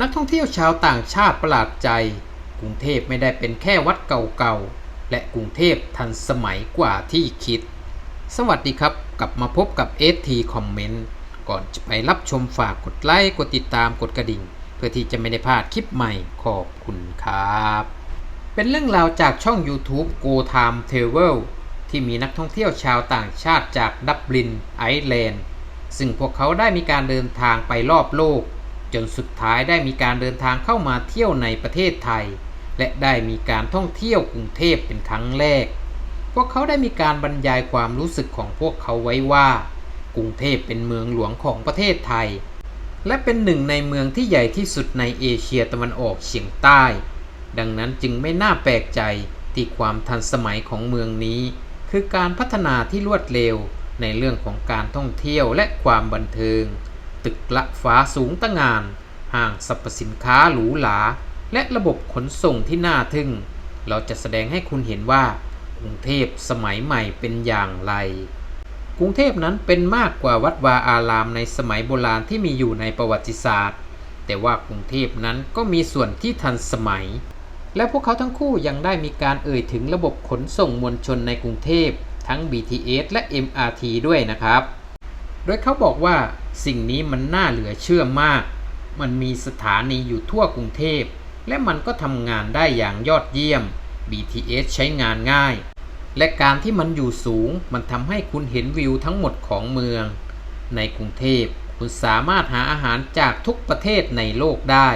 นักท่องเที่ยวชาวต่างชาติประหลาดใจ กรุงเทพไม่ได้เป็นแค่วัดเก่าๆ และกรุงเทพทันสมัยกว่าที่คิด สวัสดีครับ กลับมาพบกับ ST Comment ก่อนจะไปรับชมฝากกดไลค์ กดติดตาม กดกระดิ่ง เพื่อที่จะไม่ได้พลาดคลิปใหม่ ขอบคุณครับ เป็นเรื่องราวจากช่อง YouTube Go Time Travel ที่มีนักท่องเที่ยวชาวต่างชาติจากดับลินไอร์แลนด์ ซึ่งพวกเขาได้มีการเดินทางไปรอบโลก จนสุดท้ายได้มีการเดินทางเข้ามาเที่ยวในประเทศไทย และได้มีการท่องเที่ยวกรุงเทพเป็นครั้งแรก พวกเขาได้มีการบรรยายความรู้สึกของพวกเขาไว้ว่า กรุงเทพเป็นเมืองหลวงของประเทศไทย และเป็นหนึ่งในเมืองที่ใหญ่ที่สุดในเอเชียตะวันออกเฉียงใต้ ดังนั้นจึงไม่น่าแปลกใจที่ความทันสมัยของเมืองนี้ คือการพัฒนาที่รวดเร็วในเรื่องของการท่องเที่ยวและความบันเทิง ตึกละฟ้าสูงตะงาน ห้างสรรพสินค้าหรูหรา และระบบขนส่งที่น่าทึ่ง เราจะแสดงให้คุณเห็นว่ากรุงเทพสมัยใหม่เป็นอย่างไร กรุงเทพนั้นเป็นมากกว่าวัดวาอารามในสมัยโบราณที่มีอยู่ในประวัติศาสตร์ แต่ว่ากรุงเทพนั้นก็มีส่วนที่ทันสมัย และพวกเขาทั้งคู่ยังได้มีการเอ่ยถึงระบบขนส่งมวลชนในกรุงเทพทั้ง BTS และ MRT ด้วยนะครับ โดยเขาบอกว่า สิ่งนี้มันน่าเหลือเชื่อมาก มันมีสถานีอยู่ทั่วกรุงเทพ และมันก็ทำงานได้อย่างยอดเยี่ยม BTS ใช้งานง่าย และการที่มันอยู่สูง มันทำให้คุณเห็นวิวทั้งหมดของเมือง ในกรุงเทพ คุณสามารถหาอาหารจากทุกประเทศในโลกได้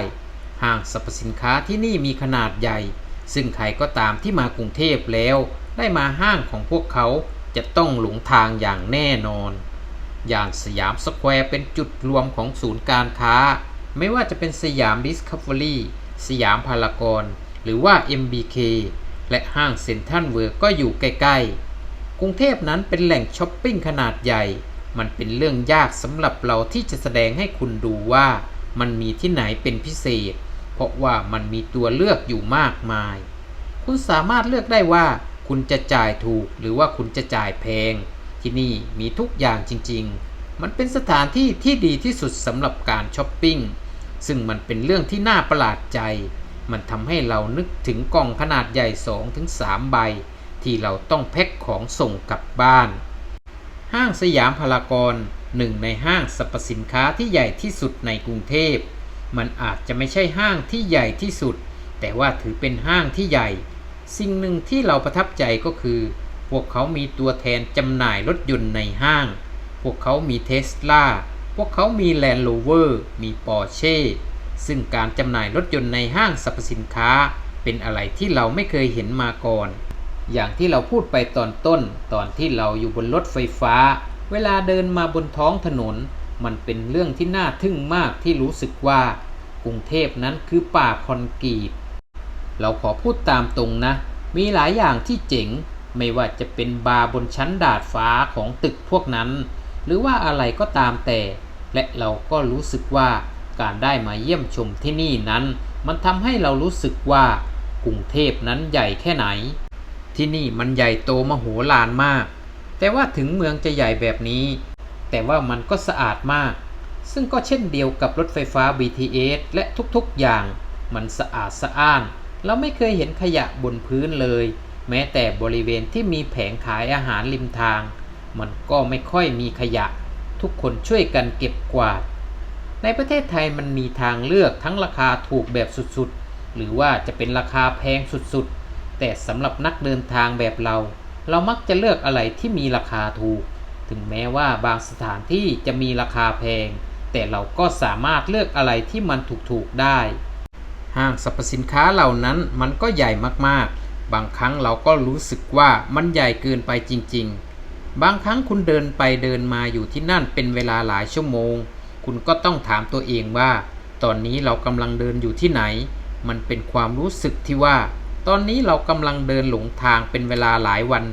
ห้างสรรพสินค้าที่นี่มีขนาดใหญ่ ซึ่งใครก็ตามที่มากรุงเทพแล้ว ได้มาห้างของพวกเขาจะต้องหลงทางอย่างแน่นอน ย่างสยามสแควร์เป็นจุดรวมของศูนย์การค้า ไม่ว่าจะเป็นสยามดิสคัฟเวอรี่สยามพารากอนหรือว่า MBK และห้างเซ็นทรัลเวิร์ก็อยู่ใกล้ๆ กรุงเทพนั้นเป็นแหล่งช้อปปิ้งขนาดใหญ่ มันเป็นเรื่องยากสำหรับเราที่จะแสดงให้คุณดูว่ามันมีที่ไหนเป็นพิเศษ เพราะว่ามันมีตัวเลือกอยู่มากมาย คุณสามารถเลือกได้ว่าคุณจะจ่ายถูกหรือว่าคุณจะจ่ายแพง ที่นี่มีทุกอย่างจริง ๆ มันเป็นสถานที่ที่ดีที่สุดสำหรับการช้อปปิ้ง ซึ่งมันเป็นเรื่องที่น่าประหลาดใจ มันทำให้เรานึกถึงกล่องขนาดใหญ่2-3ใบ ที่เราต้องแพ็คของส่งกลับบ้าน ห้างสยามพารากอนหนึ่งในห้างสรรพสินค้าที่ใหญ่ที่สุดในกรุงเทพ มันอาจจะไม่ใช่ห้างที่ใหญ่ที่สุด แต่ว่าถือเป็นห้างที่ใหญ่ สิ่งหนึ่งที่เราประทับใจก็คือ พวกเขามีตัวแทนจำหน่ายรถยนต์ในห้าง พวกเขามีเทสลาพวกเขามีแลนด์โรเวอร์มีปอร์เช่ ซึ่งการจำหน่ายรถยนต์ในห้างสรรพสินค้า เป็นอะไรที่เราไม่เคยเห็นมาก่อน อย่างที่เราพูดไปตอนต้น ตอนที่เราอยู่บนรถไฟฟ้า เวลาเดินมาบนท้องถนน มันเป็นเรื่องที่น่าทึ่งมากที่รู้สึกว่ากรุงเทพนั้นคือป่าคอนกรีต เราขอพูดตามตรงนะ มีหลายอย่างที่เจ๋ง ไม่ว่าจะเป็นบาร์บนชั้นดาดฟ้าของตึกพวกนั้น หรือว่าอะไรก็ตามแต่ และเราก็รู้สึกว่าการได้มาเยี่ยมชมที่นี่นั้น มันทำให้เรารู้สึกว่ากรุงเทพนั้นใหญ่แค่ไหน ที่นี่มันใหญ่โตมโหฬารมาก แต่ว่าถึงเมืองจะใหญ่แบบนี้ แต่ว่ามันก็สะอาดมาก ซึ่งก็เช่นเดียวกับรถไฟฟ้า BTS และทุกๆอย่าง มันสะอาดสะอ้าน เราไม่เคยเห็นขยะบนพื้นเลย แม้แต่บริเวณที่มีแผงขายอาหารริมทาง มันก็ไม่ค่อยมีขยะ ทุกคนช่วยกันเก็บกวาด ในประเทศไทยมันมีทางเลือกทั้งราคาถูกแบบสุดๆ หรือว่าจะเป็นราคาแพงสุดๆ แต่สำหรับนักเดินทางแบบเรา เรามักจะเลือกอะไรที่มีราคาถูก ถึงแม้ว่าบางสถานที่จะมีราคาแพง แต่เราก็สามารถเลือกอะไรที่มันถูกๆได้ ห้างสรรพสินค้าเหล่านั้นมันก็ใหญ่มากๆบางครั้งเราก็รู้สึกว่ามันใหญ่เกินไปจริง ๆ บางครั้งคุณเดินไปเดินมาอยู่ที่นั่นเป็นเวลาหลายชั่วโมง คุณก็ต้องถามตัวเองว่า ตอนนี้เรากำลังเดินอยู่ที่ไหน มันเป็นความรู้สึกที่ว่า ตอนนี้เรากำลังเดินหลงทางเป็นเวลาหลายวัน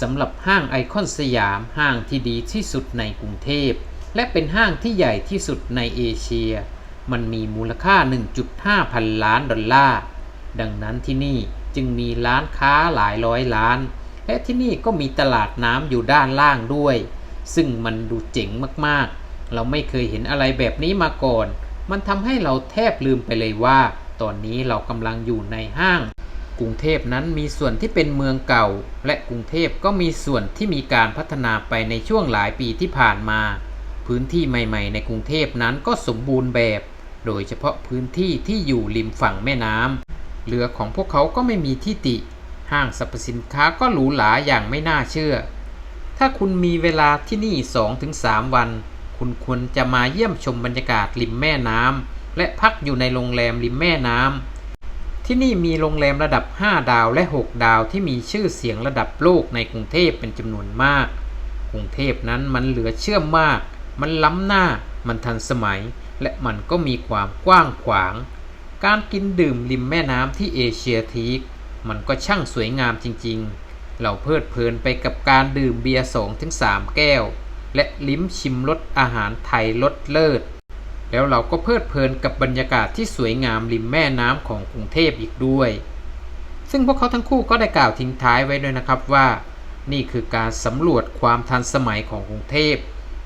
สำหรับห้างไอคอนสยามห้างที่ดีที่สุดในกรุงเทพ และเป็นห้างที่ใหญ่ที่สุดในเอเชีย มันมีมูลค่า 1.5 พันล้านดอลลาร์ ดังนั้นที่นี่จึงมีร้านค้าหลายร้อยล้าน และที่นี่ก็มีตลาดน้ำอยู่ด้านล่างด้วย ซึ่งมันดูเจ๋งมากๆ เราไม่เคยเห็นอะไรแบบนี้มาก่อน มันทำให้เราแทบลืมไปเลยว่า ตอนนี้เรากำลังอยู่ในห้าง กรุงเทพนั้นมีส่วนที่เป็นเมืองเก่า และกรุงเทพก็มีส่วนที่มีการพัฒนาไปในช่วงหลายปีที่ผ่านมา พื้นที่ใหม่ ๆ ในกรุงเทพนั้นก็สมบูรณ์แบบ โดยเฉพาะพื้นที่ที่อยู่ริมฝั่งแม่น้ำเรือของพวกเขาก็ไม่มีที่ติ ห้างสรรพสินค้าก็หรูหราอย่างไม่น่าเชื่อ ถ้าคุณมีเวลาที่นี่ 2-3 วัน คุณควรจะมาเยี่ยมชมบรรยากาศริมแม่น้ำและพักอยู่ในโรงแรมริมแม่น้ำที่นี่มีโรงแรมระดับ 5 ดาวและ 6 ดาวที่มีชื่อเสียงระดับโลกในกรุงเทพเป็นจำนวนมาก กรุงเทพนั้นมันเหลือเชื่อมาก มันล้ำหน้า มันทันสมัย และมันก็มีความกว้างขวาง การกินดื่มริมแม่น้ำที่เอเชียทีก มันก็ช่างสวยงามจริงๆ เราเพลิดเพลินไปกับการดื่มเบียร์สองถึงสามแก้ว และลิ้มชิมรสอาหารไทยรสเลิศ แล้วเราก็เพลิดเพลินกับบรรยากาศที่สวยงามริมแม่น้ำของกรุงเทพอีกด้วย ซึ่งพวกเขาทั้งคู่ก็ได้กล่าวทิ้งท้ายไว้ด้วยนะครับว่า นี่คือการสำรวจความทันสมัยของกรุงเทพ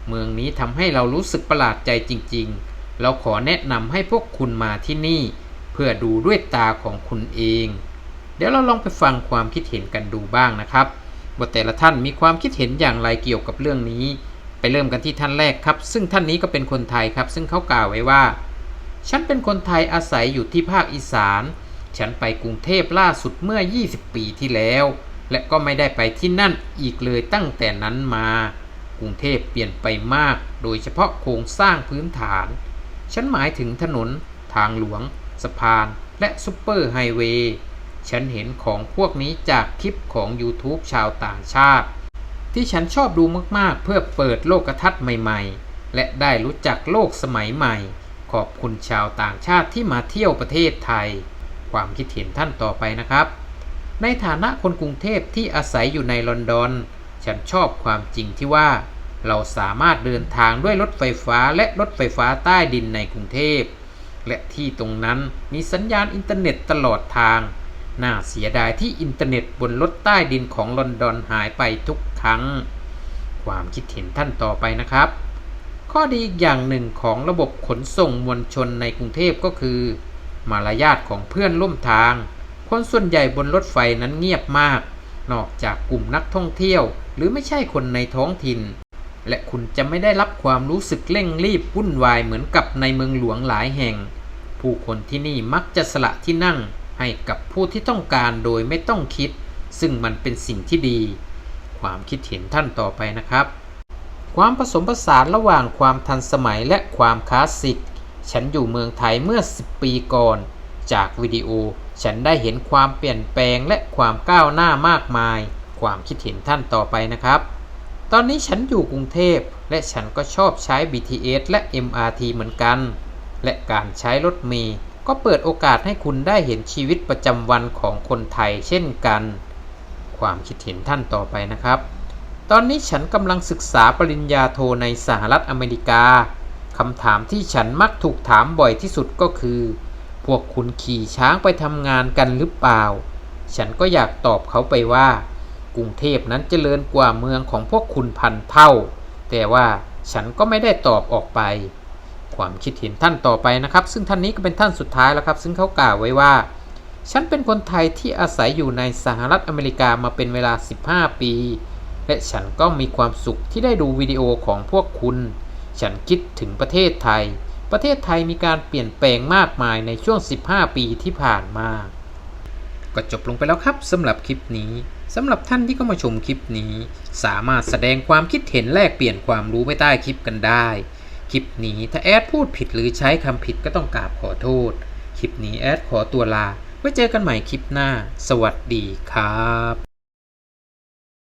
เมืองนี้ทำให้เรารู้สึกประหลาดใจจริง ๆ เราขอแนะนำให้พวกคุณมาที่นี่ เพื่อดูด้วยตาของคุณเอง เดี๋ยวเราลองไปฟังความคิดเห็นกันดูบ้างนะครับว่าแต่ละท่านมีความคิดเห็นอย่างไรเกี่ยวกับเรื่องนี้ ไปเริ่มกันที่ท่านแรกครับ ซึ่งท่านนี้ก็เป็นคนไทยครับ ซึ่งเขากล่าวไว้ว่า ฉันเป็นคนไทยอาศัยอยู่ที่ภาคอีสาน ฉันไปกรุงเทพล่าสุดเมื่อ 20 ปีที่แล้ว และก็ไม่ได้ไปที่นั่นอีกเลยตั้งแต่นั้นมา กรุงเทพเปลี่ยนไปมาก โดยเฉพาะโครงสร้างพื้นฐาน ฉันหมายถึงถนน ทางหลวง สะพาน และซุปเปอร์ไฮเวย์ ฉันเห็นของพวกนี้จากคลิปของ YouTube ชาวต่างชาติ ที่ฉันชอบดูมากๆ เพื่อเปิดโลกทัศน์ใหม่ๆ และได้รู้จักโลกสมัยใหม่ ขอบคุณชาวต่างชาติที่มาเที่ยวประเทศไทย ความคิดเห็นท่านต่อไปนะครับ ในฐานะคนกรุงเทพที่อาศัยอยู่ในลอนดอน ฉันชอบความจริงที่ว่า เราสามารถเดินทางด้วยรถไฟฟ้าและรถไฟฟ้าใต้ดินในกรุงเทพ และที่ตรงนั้นมีสัญญาณอินเทอร์เน็ตตลอดทาง น่าเสียดายที่อินเทอร์เน็ตบนรถใต้ดินของลอนดอนหายไปทุกครั้ง ความคิดเห็นท่านต่อไปนะครับ ข้อดีอีกอย่างหนึ่งของระบบขนส่งมวลชนในกรุงเทพก็คือ มารยาทของเพื่อนร่วมทาง คนส่วนใหญ่บนรถไฟนั้นเงียบมาก นอกจากกลุ่มนักท่องเที่ยว หรือไม่ใช่คนในท้องถิ่น และคุณจะไม่ได้รับความรู้สึกเร่งรีบวุ่นวายเหมือนกับในเมืองหลวงหลายแห่ง ผู้คนที่นี่มักจะสละที่นั่ง ให้กับผู้ที่ต้องการโดยไม่ต้องคิด ซึ่งมันเป็นสิ่งที่ดี ความคิดเห็นท่านต่อไปนะครับ ความผสมผสานระหว่างความทันสมัยและความคลาสสิก ฉันอยู่เมืองไทยเมื่อ 10 ปีก่อน จากวิดีโอ ฉันได้เห็นความเปลี่ยนแปลงและความก้าวหน้ามากมาย ความคิดเห็นท่านต่อไปนะครับ ตอนนี้ฉันอยู่กรุงเทพและฉันก็ชอบใช้ BTS และ MRT เหมือนกัน และการใช้รถเมล์ ก็เปิดโอกาสให้คุณได้เห็นชีวิตประจำวันของคนไทยเช่นกัน ความคิดเห็นท่านต่อไปนะครับ ตอนนี้ฉันกำลังศึกษาปริญญาโทในสหรัฐอเมริกาคำถามที่ฉันมักถูกถามบ่อยที่สุดก็คือ พวกคุณขี่ช้างไปทำงานกันหรือเปล่า ฉันก็อยากตอบเขาไปว่า กรุงเทพนั้นเจริญกว่าเมืองของพวกคุณพันเท่า แต่ว่าฉันก็ไม่ได้ตอบออกไป ความคิดเห็นท่านต่อไปนะครับ ซึ่งท่านนี้ก็เป็นท่านสุดท้ายแล้วครับ ซึ่งเขากล่าวไว้ว่า ฉันเป็นคนไทยที่อาศัยอยู่ในสหรัฐอเมริกามาเป็นเวลา 15 ปี และฉันก็มีความสุขที่ได้ดูวิดีโอของพวกคุณ ฉันคิดถึงประเทศไทย ประเทศไทยมีการเปลี่ยนแปลงมากมายในช่วง 15 ปีที่ผ่านมา ก็จบลงไปแล้วครับสำหรับคลิปนี้สำหรับท่านที่เข้ามาชมคลิปนี้ สามารถแสดงความคิดเห็นแลกเปลี่ยนความรู้ไปใต้คลิปกันได้ คลิปนี้ถ้าแอดพูดผิดหรือใช้คำผิดก็ต้องกราบขอโทษ คลิปนี้แอดขอตัวลา ไว้เจอกันใหม่คลิปหน้า สวัสดีครับ